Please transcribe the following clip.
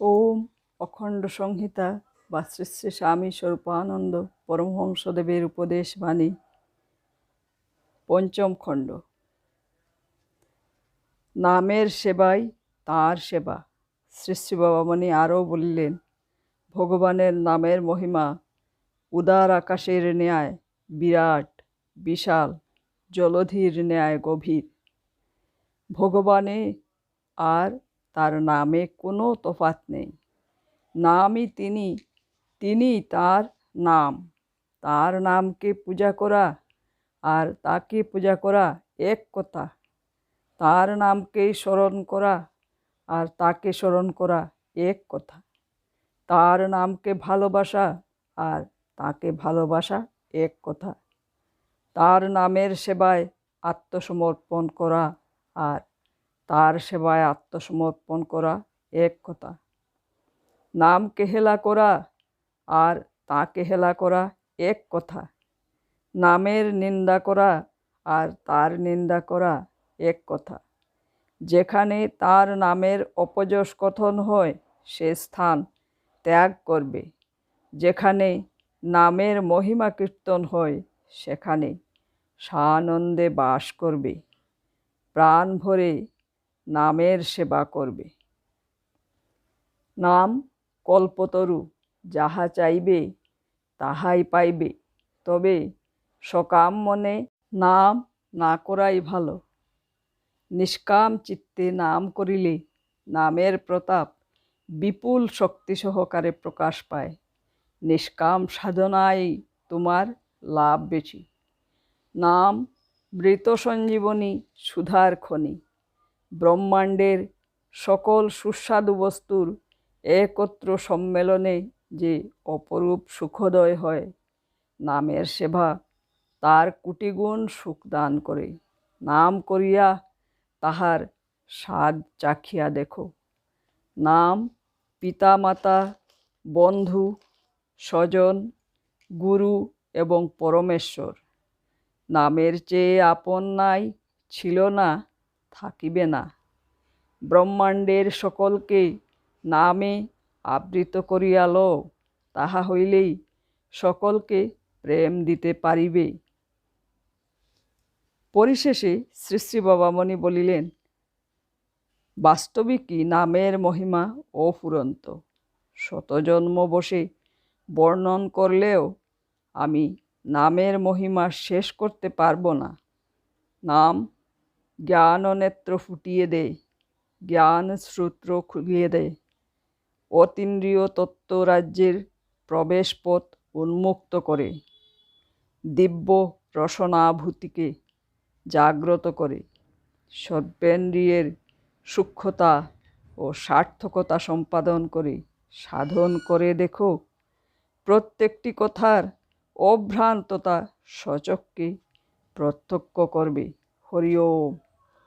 ওম অখণ্ড সংহিতা বা শ্রী শ্রী স্বামী স্বরূপানন্দ পরমহংসদেবের উপদেশ বাণী পঞ্চম খণ্ড। নামের সেবাই তার সেবা। শ্রী শ্রী বাবামণি আরও বললেন, ভগবানের নামের মহিমা, উদার আকাশের ন্যায় বিরাট, বিশাল, জলধির ন্যায় গভীর। ভগবানে আর তার নামে কোনো তফাত নেই। নামই তিনি তিনি তার নাম। তার নামকে পূজা করা আর তাকে পূজা করা এক কথা। তার নামকেই স্মরণ করা আর তাকে স্মরণ করা এক কথা। তার নামকে ভালোবাসা আর তাকে ভালোবাসা এক কথা। তার নামের সেবায় আত্মসমর্পণ করা আর তার সেবায় আত্মসমর্পণ করা এক কথা। নামকে হেলা করা আর তাকে হেলা করা এক কথা। নামের নিন্দা করা আর তার নিন্দা করা এক কথা। যেখানে তার নামের অপযশ কথন হয়, সে স্থান ত্যাগ করবে। যেখানে নামের মহিমা কীর্তন হয়, সেখানে সানন্দে বাস করবে। প্রাণ ভরে নামের সেবা করবে। নাম কল্পতরু, যাহা চাইবে তাহাই পাইবে। তবে সকাম মনে নাম না করাই ভালো। নিষ্কাম চিত্তে নাম করিলে নামের প্রতাপ বিপুল শক্তি সহকারে প্রকাশ পায়। নিষ্কাম সাধনায় তোমার লাভ বেশি। নাম মৃত সঞ্জীবনী সুধার খনি। ব্রহ্মাণ্ডের সকল সুস্বাদু বস্তুর একত্র সম্মেলনে যে অপরূপ সুখদয় হয়, নামের সেবা তার কুটিগুণ সুখ দান করে। নাম করিয়া তাহার স্বাদ চাখিয়া দেখো। নাম পিতা মাতা বন্ধু, স্বজন, গুরু এবং পরমেশ্বর। নামের চেয়ে আপন নাই, ছিল না থাকিবে না। ব্রহ্মাণ্ডের সকলকে নামে আবৃত করিয়া লও, তাহা হইলেই সকলকে প্রেম দিতে পারিবে। পরিশেষে শ্রী শ্রী বাবামণি বলিলেন বাস্তবিকই নামের মহিমা অফুরন্ত শতজন্ম বসে বর্ণন করলেও আমি নামের মহিমা শেষ করতে পারব না। নাম জ্ঞান নেত্র ফুটিয়ে দেয় জ্ঞান শ্রুত্র খুলিয়ে দেয় অতীন্দ্রিয় তত্ত্ব রাজ্যের প্রবেশপথ উন্মুক্ত করে, দিব্য রসনাভূতিকে জাগ্রত করে। সর্বেন্দ্রিয়ের সূক্ষ্মতা ও সার্থকতা সম্পাদন করে, সাধন করে দেখো, প্রত্যেকটি কথার অভ্রান্ততা সচককে প্রত্যক্ষ করবে। হরি ওম।